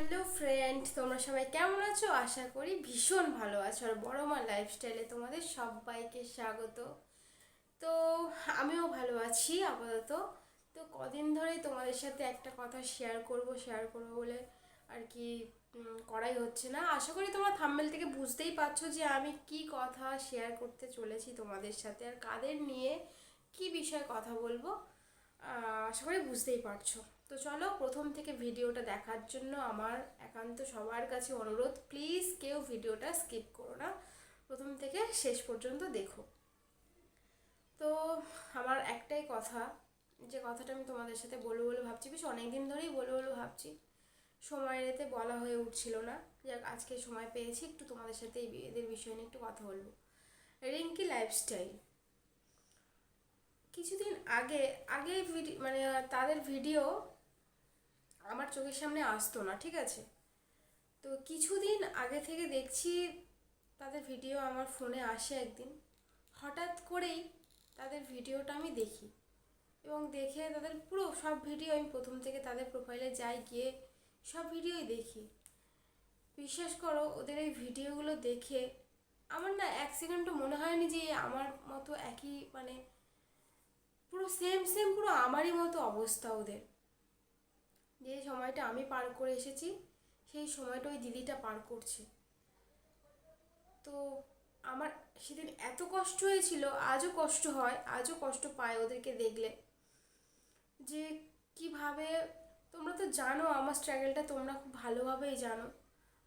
Hello friend, তোমরা সবাই কেমন আছো? আশা করি ভীষণ ভালো আছো। আর বড় মা লাইফস্টাইলে তোমাদের সবাইকে স্বাগত। তো আমিও ভালো আছি আপাতত। তো কদিন ধরেই তোমাদের সাথে একটা কথা শেয়ার করব শেয়ার করব বলে আর কি করাই হচ্ছে না। আশা করি তোমরা থাম্বেল থেকে বুঝতেই পারছ যে আমি কি কথা শেয়ার করতে চলেছি তোমাদের সাথে আর কাদের নিয়ে কি বিষয়ে কথা বলব। আশা করি বুঝতেই পারছ। তো চলো প্রথম থেকে ভিডিওটা দেখার জন্য আমার একান্ত সবার কাছে অনুরোধ প্লিজ কেউ ভিডিওটা স্কিপ করো না। প্রথম থেকে শেষ পর্যন্ত দেখো। তো আমার একটাই কথা, যে কথাটা আমি তোমাদের সাথে বলব বলে ভাবছি, বেশ অনেক দিন ধরেই বলব বলে ভাবছি। সময়ের এতে বলা হয়ে উঠছিল না। যাক, আজকে সময় পেয়েছি, একটু তোমাদের সাথে এদের বিষয় নিয়ে একটু কথা বলব। রিঙ্কি লাইফস্টাইল কিছুদিন আগে আগে মানে তাদের ভিডিও চোখের সামনে আসতো না, ঠিক আছে? তো কিছুদিন আগে থেকে দেখছি তাদের ভিডিও আমার ফোনে আসে একদিন। হঠাৎ করেই তাদের ভিডিওটা আমি দেখি এবং দেখে তাদের পুরো সব ভিডিও আমি প্রথম থেকে তাদের প্রোফাইলে যাই গিয়ে সব ভিডিওই দেখি। বিশ্বাস করো, ওদের এই ভিডিওগুলো দেখে আমার না এক সেকেন্ডও মনে হয়নি যে আমার মতো একই মানে পুরো সেম সেম পুরো আমারই মতো অবস্থা ওদের। যে সময়টা আমি পার করে এসেছি, সেই সময়টা ওই দিদিটা পার করছে। তো আমার সেদিন এত কষ্ট হয়েছিল, আজও কষ্ট হয়, আজও কষ্ট পায় ওদেরকে দেখলে। যে কীভাবে, তোমরা তো জানো আমার স্ট্রাগলটা তোমরা খুব ভালোভাবেই জানো।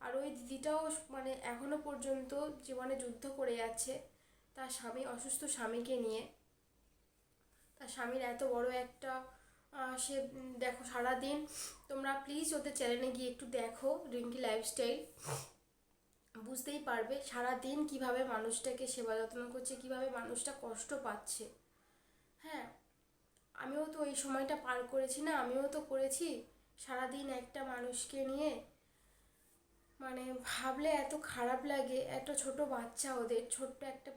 আর ওই দিদিটাও মানে এখনও পর্যন্ত জীবনে যুদ্ধ করে যাচ্ছে, তার স্বামী অসুস্থ স্বামীকে নিয়ে। তার স্বামীর এত বড় একটা সে দেখো সারাদিন তোমরা প্লিজ ওদের চ্যানেলে গিয়ে একটু দেখো রিঙ্কি লাইফস্টাইল বুঝতেই পারবে সারাদিন কীভাবে মানুষটাকে সেবা যত্ন করছে, কীভাবে মানুষটা কষ্ট পাচ্ছে। হ্যাঁ আমিও তো এই সময়টা পার করেছি না, আমিও তো করেছি। সারাদিন একটা মানুষকে নিয়ে মানে ভাবলে এত খারাপ লাগে, এত ছোট বাচ্চা ওদের, ছোট্ট একটা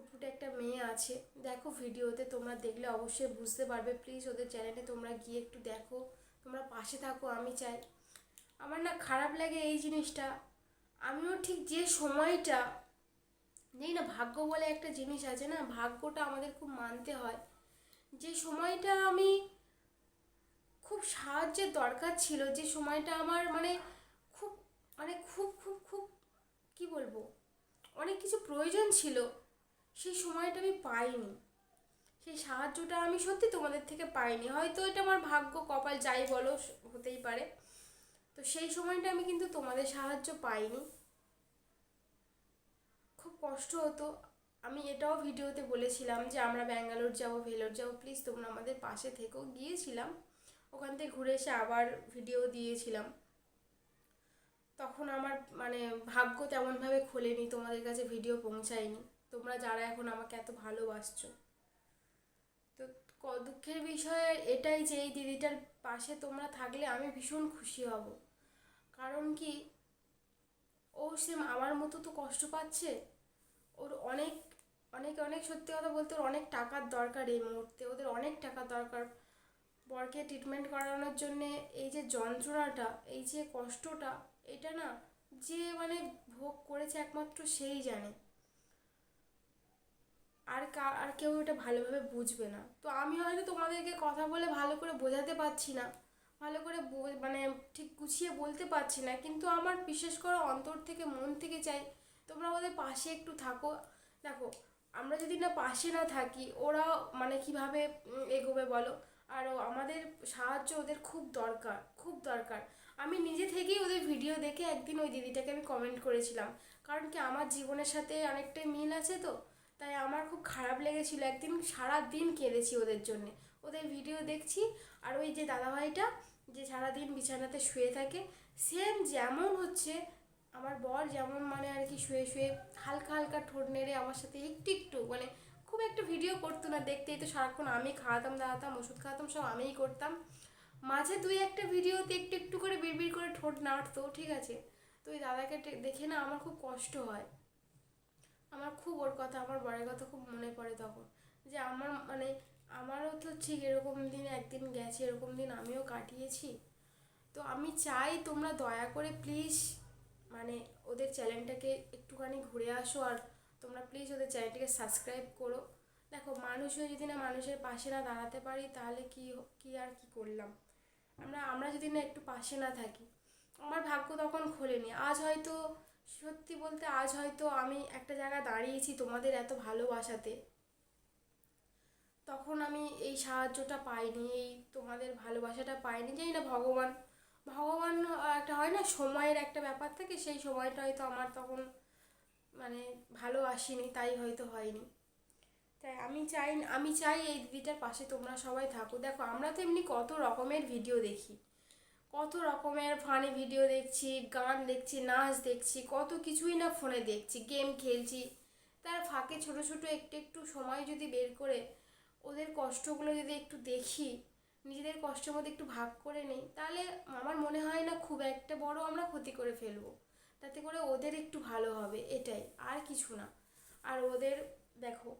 ফুটফুটে একটা মেয়ে আছে। দেখো ভিডিওতে তোমরা দেখলে অবশ্যই বুঝতে পারবে। প্লিজ ওদের চ্যানেলে তোমরা গিয়ে একটু দেখো। তোমরা পাশে থাকো, আমি চাই। আমার না খারাপ লাগে এই জিনিসটা। আমিও ঠিক যে সময়টা নেই না, ভাগ্য বলে একটা জিনিস আছে না, ভাগ্যটা আমাদের খুব মানতে হয়। যে সময়টা আমি খুব সাহায্যের দরকার ছিল, যে সময়টা আমার মানে খুব মানে খুব খুব খুব, কি বলব? অনেক কিছু প্রয়োজন ছিল। সেই সময়টা আমি পাইনি। সেই সাহায্যটা আমি সত্যি তোমাদের থেকে পাইনি। হয়তো এটা আমার ভাগ্য, কপাল, যাই বলো হতেই পারে। তো সেই সময়টা আমি কিন্তু তোমাদের সাহায্য পাইনি। খুব কষ্ট হতো। আমি এটাও ভিডিওতে বলেছিলাম যে আমরা ব্যাঙ্গালোর যাব, ভেলোর যাব। প্লিজ তোমরা আমাদের পাশে থেকেও গিয়েছিলাম। ওখান থেকে ঘুরে এসে আবার ভিডিও দিয়েছিলাম। তখন আমার মানে ভাগ্য তেমনভাবে খোলেনি। তোমাদের কাছে ভিডিও পৌঁছায়নি। তোমরা যারা এখন আমাকে এত ভালোবাসছো। তো দুঃখের বিষয় এটাই যে এই দিদিটার পাশে তোমরা থাকলে আমি ভীষণ খুশি হব। কারণ কি, ও সেম আমার মতো তো কষ্ট পাচ্ছে। ওর অনেক অনেক অনেক সত্যি কথা বলতে ওর অনেক টাকার দরকার এই মুহূর্তে। ওদের অনেক টাকার দরকার। বরকে ট্রিটমেন্ট করানোর জন্যে এই যে যন্ত্রণাটা, এই যে কষ্টটা, এটা না যে মানে ভোগ করেছে একমাত্র সেই জানে। আর আর কেউ এটা ভালোভাবে বুঝবে না। তো আমি হয়তো তোমাদেরকে কথা বলে ভালো করে বোঝাতে পারছি না, ভালো করে মানে ঠিক গুছিয়ে বলতে পারছি না, কিন্তু আমার বিশেষ করে অন্তর থেকে, মন থেকে চাই তোমরা ওদের পাশে একটু থাকো। দেখো, আমরা যদি না পাশে না থাকি, ওরা মানে কীভাবে এগোবে বলো? আর আমাদের সাহায্য ওদের খুব দরকার খুব দরকার। আমি নিজে থেকেই ওদের ভিডিও দেখে একদিন ওই দিদিটাকে আমি কমেন্ট করেছিলাম। কারণ কি, আমার জীবনের সাথে অনেকটাই মিল আছে তো। তাই আমার খুব খারাপ লেগেছিল। একদিন সারা দিন কেঁদেছি ওদের জন্যে। ওদের ভিডিও দেখছি আর ওই যে দাদাভাইটা যে সারাদিন বিছানাতে শুয়ে থাকে সেম যেমন হচ্ছে, আমার বর যেমন মানে আর কি শুয়ে শুয়ে হালকা হালকা ঠোঁট নেড়ে আমার সাথে একটু একটু মানে খুব একটা ভিডিও করতো না। দেখতেই তো সারাক্ষণ আমি খাওয়াতাম, দাওয়াতাম, ওষুধ খাওয়াতাম, সব আমিই করতাম। মাঝে দুই একটা ভিডিওতে একটু একটু করে বিড়বিড় করে ঠোঁট নাড়তো, ঠিক আছে? তো ওই দাদাকে দেখে না আমার খুব কষ্ট হয়। আমার খুব ওর কথা, আমার বরের কথা খুব মনে পড়ে তখন। যে আমার মানে আমারও তো ঠিক এরকম দিন একদিন গেছে, এরকম দিন আমিও কাটিয়েছি। তো আমি চাই তোমরা দয়া করে প্লিজ মানে ওদের চ্যানেলটাকে একটুখানি ঘুরে আসো আর তোমরা প্লিজ ওদের চ্যানেলটাকে সাবস্ক্রাইব করো। দেখো, মানুষ হয়ে যদি না মানুষের পাশে না দাঁড়াতে পারি, তাহলে কি কি আর কি করলাম? আমরা আমরা যদি না একটু পাশে না থাকি। আমার ভাগ্য তখন খোলেনি। আজ হয়তো সত্যি বলতে আজ হয়তো আমি একটা জায়গায় দাঁড়িয়েছি তোমাদের এত ভালোবাসাতে। তখন আমি এই সাহায্যটা পাইনি, এই তোমাদের ভালোবাসাটা পাইনি। জানি না, ভগবান ভগবান একটা হয় না, সময়ের একটা ব্যাপার থাকে, সেই সময়টা হয়তো আমার তখন মানে ভালো আসেনি, তাই হয়তো হয়নি। তাই আমি চাই আমি চাই এই দিদিটার পাশে তোমরা সবাই থাকো। দেখো, আমরা তো এমনি কত রকমের ভিডিও দেখি। কত রকমের ফানি ভিডিও দেখছি, গান দেখছি, নাচ দেখছি, কত কিছুই না ফোনে দেখছি গেম খেলছি। তার ফাঁকে ছোট ছোট একটু একটু সময় যদি বের করে, ওদের কষ্টগুলো যদি একটু দেখি, নিজেদের কষ্টের মধ্যে একটু ভাগ করে নিই, তাহলে আমার মনে হয় না খুব একটা বড় আমরা ক্ষতি করে ফেলব। তাতে করে ওদের একটু ভালো হবে, এটাই, আর কিছু না। আর ওদের, দেখো,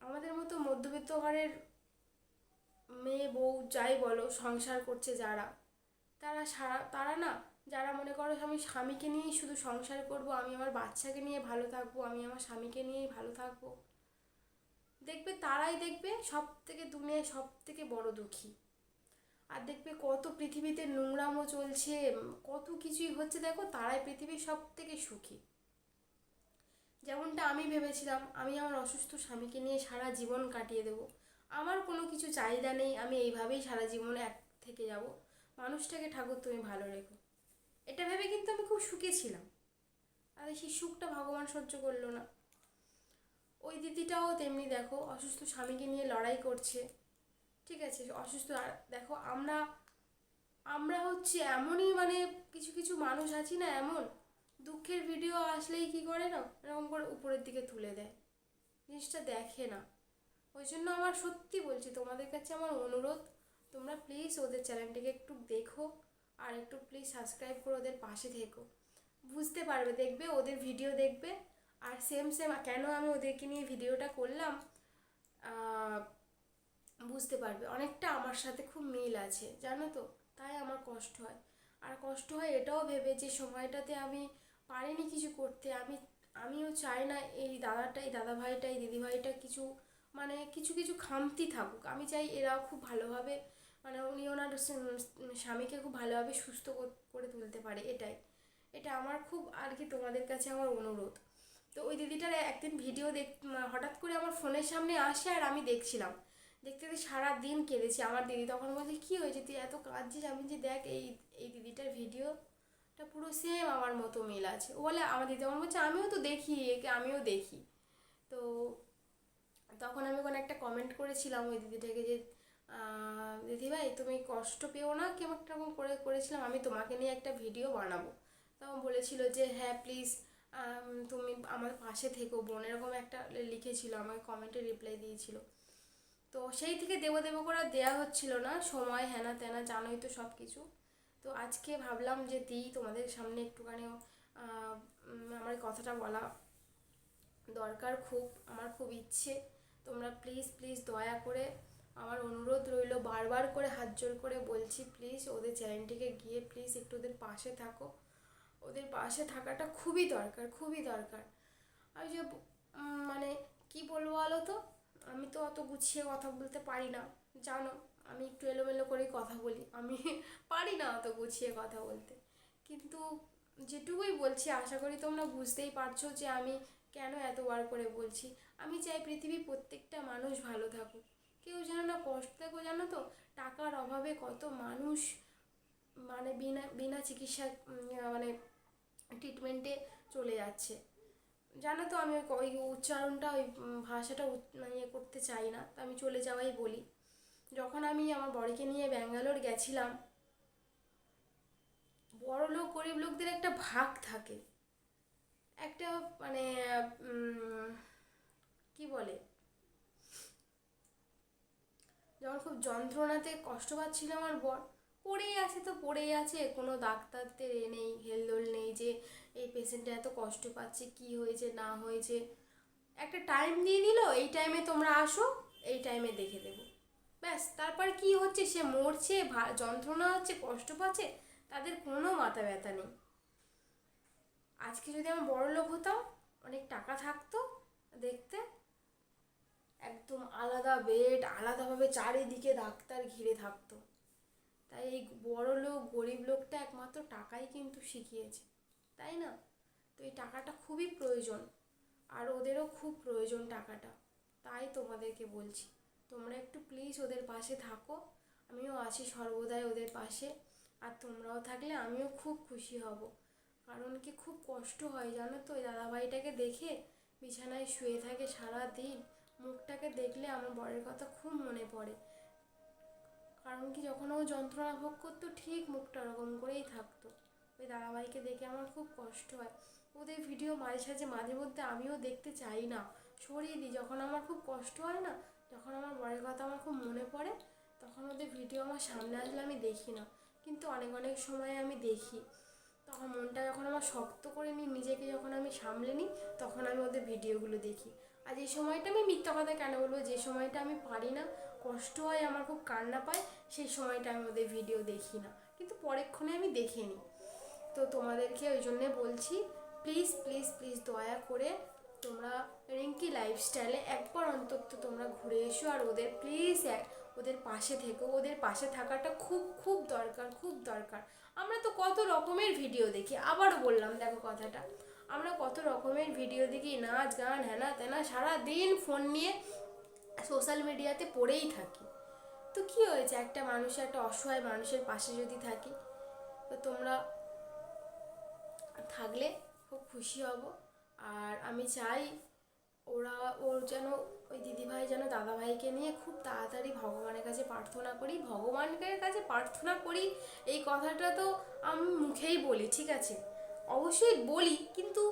আমাদের মতো মধ্যবিত্ত ঘরের মেয়ে, বউ যাই বলো, সংসার করছে যারা, তারা সারা, তারা না, যারা মনে করো আমি স্বামীকে নিয়েই শুধু সংসার করব, আমি আমার বাচ্চাকে নিয়ে ভালো থাকব, আমি আমার স্বামীকে নিয়েই ভালো থাকব, দেখবে তারাই দেখবে সব থেকে দুনিয়ায় সব থেকে বড় দুঃখী। আর দেখবে কত পৃথিবীতে নোংরামো চলছে, কত কিছুই হচ্ছে, দেখো তারাই পৃথিবীর সব থেকে সুখী। যেমনটা আমি ভেবেছিলাম, আমি আমার অসুস্থ স্বামীকে নিয়ে সারা জীবন কাটিয়ে দেবো। আমার কোনো কিছু চাহিদা নেই, আমি এইভাবেই সারা জীবনে এক থেকে যাব। মানুষটাকে ঠাকুর তুমি ভালো রেখো। এটা ভেবে কিন্তু আমি খুব সুখে ছিলাম। আর সেই সুখটা ভগবান সহ্য করল না। ওই দিদিটাও তেমনি দেখো অসুস্থ স্বামীকে নিয়ে লড়াই করছে। ঠিক আছে, অসুস্থ আর দেখো আমরা আমরা হচ্ছে এমনই মানে কিছু কিছু মানুষ আছি না এমন। দুঃখের ভিডিও আসলেই কি করে না? এরকম করে উপরের দিকে তুলে দেয়। জিনিসটা দেখে না। ওই জন্য আমার সত্যি বলছি, তোমাদের কাছে আমার অনুরোধ, তোমরা প্লিজ ওদের চ্যানেলটিকে একটু দেখো আর একটু প্লিজ সাবস্ক্রাইব করে ওদের পাশে থেকো। বুঝতে পারবে, দেখবে, ওদের ভিডিও দেখবে। আর সেম সেম কেন আমি ওদেরকে নিয়ে ভিডিওটা করলাম বুঝতে পারবে। অনেকটা আমার সাথে খুব মিল আছে, জানো তো? তাই আমার কষ্ট হয়। আর কষ্ট হয় এটাও ভেবে যে সময়টাতে আমি পারিনি কিছু করতে, আমি, আমিও চাই না এই দাদাটা, এই দাদা ভাইটা এই দিদি ভাইটা কিছু মানে কিছু কিছু খামতি থাকুক। আমি চাই এরাও খুব ভালোভাবে মানে উনি ওনার স্বামীকে খুব ভালোভাবে সুস্থ করে তুলতে পারে, এটাই। এটা আমার খুব আর কি তোমাদের কাছে আমার অনুরোধ। তো ওই দিদিটার একদিন ভিডিও দেখ হঠাৎ করে আমার ফোনের সামনে আসে আর আমি দেখছিলাম। দেখতে দেখতে সারা দিন কেঁদেছি। আমার দিদি তখন বলছে, কী হয়েছে? তুই এত কাঁদছিস? আমি যে দেখ, এই এই দিদিটার ভিডিওটা পুরো সেম আমার মতো মিল আছে। ও বলে, আমার দিদি তখন বলছে, আমিও তো দেখি, একে, আমিও দেখি। তো তখন আমি কোনো একটা কমেন্ট করেছিলাম ওই দিদিটাকে যে দিদিভাই তুমি কষ্ট পেও না কেমন একটা রকম করে করেছিলাম? আমি তোমাকে নিয়ে একটা ভিডিও বানাবো। তখন বলেছিল যে হ্যাঁ প্লিজ তুমি আমার পাশে থেকো। বোন এরকম একটা লিখেছিল, আমাকে কমেন্টে রিপ্লাই দিয়েছিল। তো সেই থেকে দেবো দেবো করে দেওয়া হচ্ছিল না। সময় হ্যানা ত্যানা জানোই তো সব কিছু তো আজকে ভাবলাম যে দিই তোমাদের সামনে একটুখানি আমার কথাটা বলা দরকার খুব, আমার খুব ইচ্ছে। তোমরা প্লিজ প্লিজ দয়া করে আমার অনুরোধ রইল বারবার করে হাত জোর করে বলছি প্লিজ ওদের চ্যানেলটিকে গিয়ে প্লিজ একটু ওদের পাশে থাকো। ওদের পাশে থাকাটা খুবই দরকার খুবই দরকার। আমি যে মানে কি বলব বলো তো? আমি তো অত গুছিয়ে কথা বলতে পারি না। জানো, আমি একটু এলোমেলো করেই কথা বলি। আমি পারি না অত গুছিয়ে কথা বলতে। কিন্তু যেটুকুই বলছি, আশা করি তোমরা বুঝতেই পারছ যে আমি কেন এতবার করে বলছি? আমি চাই পৃথিবীর প্রত্যেকটা মানুষ ভালো থাকুক। কেউ যেন না কষ্ট থাকো জানো তো? টাকার অভাবে কত মানুষ মানে বিনা বিনা চিকিৎসা মানে ট্রিটমেন্টে চলে যাচ্ছে। জানো তো, আমি ওই উচ্চারণটা, ওই ভাষাটা মানে ইয়ে করতে চাই না। তো আমি চলে যাওয়াই বলি। যখন আমি আমার বড়িকে নিয়ে ব্যাঙ্গালোর গেছিলাম বড় লোক গরিব লোকদের একটা ভাগ থাকে। একটা মানে কি বলে? যখন খুব যন্ত্রণাতে কষ্ট পাচ্ছিল আমার বর, পড়েই আছে তো, পড়েই আছে। কোনো ডাক্তারদের এ নেই, হেলদোল নেই যে, এই পেশেন্টটা এত কষ্ট পাচ্ছে, কি হয়েছে, না হয়েছে। একটা টাইম দিয়ে দিল, এই টাইমে তোমরা আসো, এই টাইমে দেখে দেবো। ব্যাস, তারপর কি হচ্ছে? সে মরছে যন্ত্রণা হচ্ছে, কষ্ট পাচ্ছে, তাদের কোনো মাথা ব্যথা নেই। আজকে যদি আমি বড় লোক হতাম, অনেক টাকা থাকতো দেখতে। একদম আলাদা বেড আলাদাভাবে চারিদিকে ডাক্তার ঘিরে থাকতো। তাই এই বড় লোক, গরিব লোকটা একমাত্র টাকাই কিন্তু শিখিয়েছে, তাই না? তো এই টাকাটা খুবই প্রয়োজন, আর ওদেরও খুব প্রয়োজন টাকাটা, তাই তোমাদেরকে বলছি। তোমরা একটু প্লিজ ওদের পাশে থাকো, আমিও আছি সর্বদাই ওদের পাশে, আর তোমরাও থাকলে আমিও খুব খুশি হব। কারণ কি খুব কষ্ট হয় জানো তো? ওই দাদাভাইটাকে দেখে বিছানায় শুয়ে থাকে সারা দিন মুখটাকে দেখলে আমার বরের কথা খুব মনে পড়ে। কারণ কি যখন ও যন্ত্রণা ভোগ করতো, ঠিক মুখটা ওরকম করেই থাকতো। ওই দাদাভাইকে দেখে আমার খুব কষ্ট হয়। ওদের ভিডিও মাঝে সাঝে, মাঝে মধ্যে আমিও দেখতে চাই না। সরিয়ে দিই। যখন আমার খুব কষ্ট হয় না, যখন আমার বরের কথা আমার খুব মনে পড়ে, তখন ওদের ভিডিও আমার সামনে আসলে আমি দেখি না। কিন্তু অনেক অনেক সময় আমি দেখি। তখন মনটা যখন আমার শক্ত করে নিই নিজেকে যখন আমি সামলে নিই, তখন আমি ওদের ভিডিওগুলো দেখি। আর এই সময়টা আমি মিথ্যা কথা কেন বলব, যে সময়টা আমি পারি না, কষ্ট হয়, আমার খুব কান্না পায়, সেই সময়টা আমি ওদের ভিডিও দেখি না। কিন্তু পরেক্ষণে আমি দেখে নিই। তো তোমাদেরকে ওই জন্যে বলছি প্লিজ প্লিজ প্লিজ দয়া করে তোমরা রিঙ্কি লাইফস্টাইলে একবার অন্তত তোমরা ঘুরে এসো আর ওদের প্লিজ ওদের পাশে থেকো। ওদের পাশে থাকাটা খুব খুব দরকার খুব দরকার। আমরা তো কত রকমের ভিডিও দেখি। আবারও বললাম, দেখো কথাটা। আমরা কত রকমের ভিডিও দেখি, নাচ, গান হ্যানা ত্যানা সারা দিন ফোন নিয়ে সোশ্যাল মিডিয়াতে পড়েই থাকি। তো কি হয়েছে? একটা মানুষের, একটা অসহায় মানুষের পাশে যদি থাকি, তো তোমরা থাকলে খুব খুশি হব। আর আমি চাই ওরা, ওর যেন ওই দিদিভাই যেন দাদাভাইকে নিয়ে খুব তাড়াতাড়ি ভগবানের কাছে প্রার্থনা করি ভগবানের কাছে প্রার্থনা করি, এই কথাটা তো আমি মুখেই বলি, ঠিক আছে? অবশ্যই বলি, কিন্তু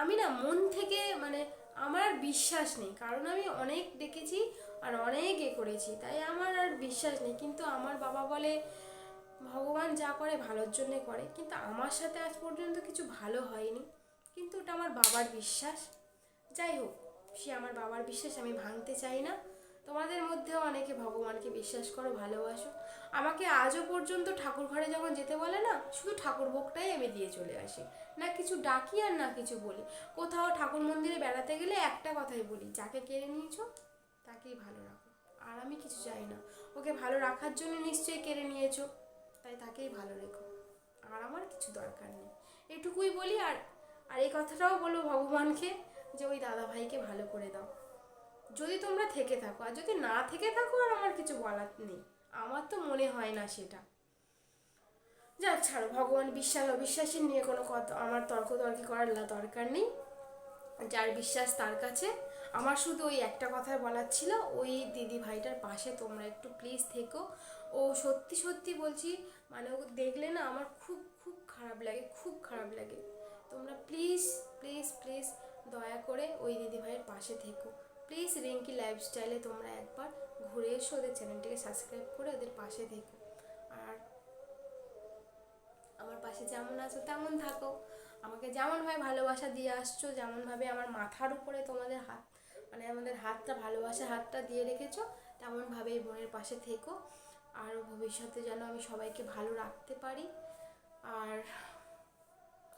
আমি না মন থেকে মানে আমার আর বিশ্বাস নেই, কারণ আমি অনেক দেখেছি আর অনেক এ করেছি, তাই আমার আর বিশ্বাস নেই, কিন্তু আমার বাবা বলে, ভগবান যা করে ভালোর জন্যে করে। কিন্তু আমার সাথে আজ পর্যন্ত কিছু ভালো হয়নি, কিন্তু ওটা আমার বাবার বিশ্বাস। যাই হোক সে আমার বাবার বিশ্বাস, আমি ভাঙতে চাই না। তোমাদের মধ্যেও অনেকে ভগবানকে বিশ্বাস করো, ভালোবাসো। আমাকে আজও পর্যন্ত ঠাকুর ঘরে যখন যেতে বলে না, শুধু ঠাকুর ভোগটাই আমি দিয়ে চলে আসি। না কিছু ডাকি আর না কিছু বলি। কোথাও ঠাকুর মন্দিরে বেড়াতে গেলে একটা কথাই বলি, যাকে কেড়ে নিয়েছো, তাকেই ভালো রাখো। আর আমি কিছু চাই না। ওকে ভালো রাখার জন্য নিশ্চয়ই কেড়ে নিয়েছো, তাই তাকেই ভালো রেখো। আর আমার কিছু দরকার নেই। এটুকুই বলি, আর আর এই কথাটাও বলো ভগবানকে। যে ওই দাদা ভাইকে ভালো করে দাও। যদি তোমরা থেকে থাকো, আর যদি না থেকে থাকো, আর আমার কিছু বলার নেই। আমার তো মনে হয় না সেটা। যাক, ছাড়ো, ভগবান বিশ্বাস, অবিশ্বাসের নিয়ে কোনো কথা আমার তর্ক তর্কি করার দরকার নেই। যার বিশ্বাস তার কাছে। আমার শুধু ওই একটা কথাই বলার ছিল, ওই দিদি ভাইটার পাশে তোমরা একটু প্লিজ থেকো। ও সত্যি সত্যি বলছি মানে ও দেখলে না আমার খুব খুব খারাপ লাগে, খুব খারাপ লাগে। তোমরা প্লিজ প্লিজ প্লিজ দয়া করে ওই দিদিভাইয়ের পাশে থেকো। প্লিজ রিঙ্কি লাইফস্টাইলে তোমরা একবার ঘুরে এসো, ওদের চ্যানেলটিকে সাবস্ক্রাইব করে ওদের পাশে থেকো। আর আমার পাশে যেমন আছো, তেমন থাকো। আমাকে যেমনভাবে ভালোবাসা দিয়ে আসছো, যেমনভাবে আমার মাথার উপরে তোমাদের হাত মানে আমাদের হাতটা ভালোবাসা হাতটা দিয়ে রেখেছো, তেমনভাবে এই বোনের পাশে থেকো। আর ভবিষ্যতে যেন আমি সবাইকে ভালো রাখতে পারি। আর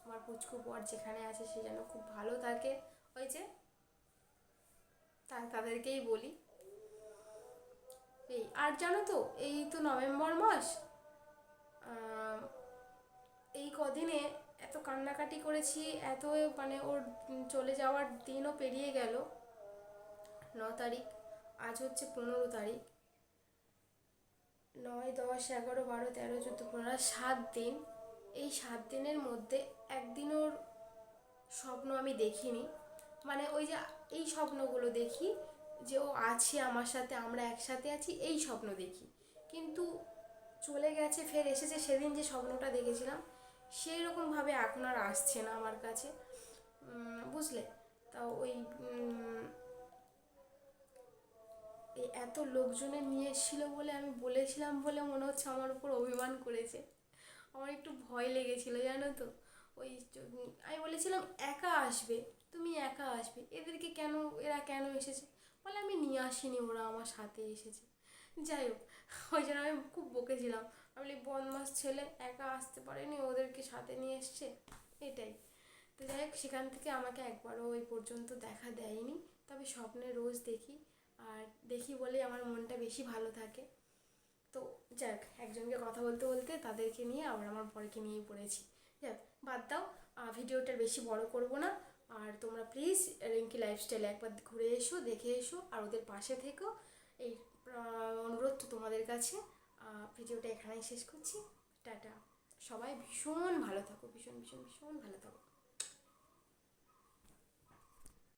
আমার পুচকু বর যেখানে আছে সে যেন খুব ভালো থাকে ওই যে তাদেরকেই বলি। এই, আর জানো তো, এই তো নভেম্বর মাস এই কদিনে এত কান্নাকাটি করেছি, এত মানে ওর চলে যাওয়ার দিনও পেরিয়ে গেল। ন তারিখ, আজ হচ্ছে পনেরো তারিখ। নয়, দশ, এগারো, বারো, তেরো, চোদ্দ, পনেরো সাত দিন। এই সাত দিনের মধ্যে একদিন ওর স্বপ্ন আমি দেখিনি। মানে ওই যে এই স্বপ্নগুলো দেখি যে ও আছে আমার সাথে, আমরা একসাথে আছি, এই স্বপ্ন দেখি। কিন্তু চলে গেছে, ফের এসেছে, সেদিন যে স্বপ্নটা দেখেছিলাম সেই রকমভাবে এখন আর আসছে না আমার কাছে। বুঝলে? তা ওই এত লোকজনের নিয়ে এসেছিল বলে আমি বলেছিলাম বলে মনে হচ্ছে আমার উপর অভিমান করেছে। আমার একটু ভয় লেগেছিল, জানো তো? ওই আমি বলেছিলাম একা আসবে, তুমি একা আসবে, এদেরকে কেন, এরা কেন এসেছে? বলে আমি নিয়ে আসিনি, ওরা আমার সাথে এসেছে। যাই হোক, ওই জন্য আমি খুব বকেছিলাম আমি বলি, বদমাস ছেলে, একা আসতে পারেনি, ওদেরকে সাথে নিয়ে এসছে। এটাই। তো যাই হোক, সেখান থেকে আমাকে একবারও ওই পর্যন্ত দেখা দেয়নি। তবে স্বপ্নে রোজ দেখি, আর দেখি বলে আমার মনটা বেশি ভালো থাকে। তো যাক একজনকে কথা বলতে বলতে তাদেরকে নিয়ে আবার আমার পরকে নিয়ে পড়েছি। যাক বাদ দাও। ভিডিওটা বেশি বড় করব না। আর তোমরা প্লিজ রিঙ্কি লাইফস্টাইলে একবার ঘুরে এসো, দেখে এসো, আর ওদের পাশে থেকো। এই অনুরোধ তো তোমাদের কাছে। ভিডিওটা এখানেই শেষ করছি। টাটা। সবাই ভীষণ ভালো থাকো, ভীষণ ভীষণ ভীষণ ভালো থাকো।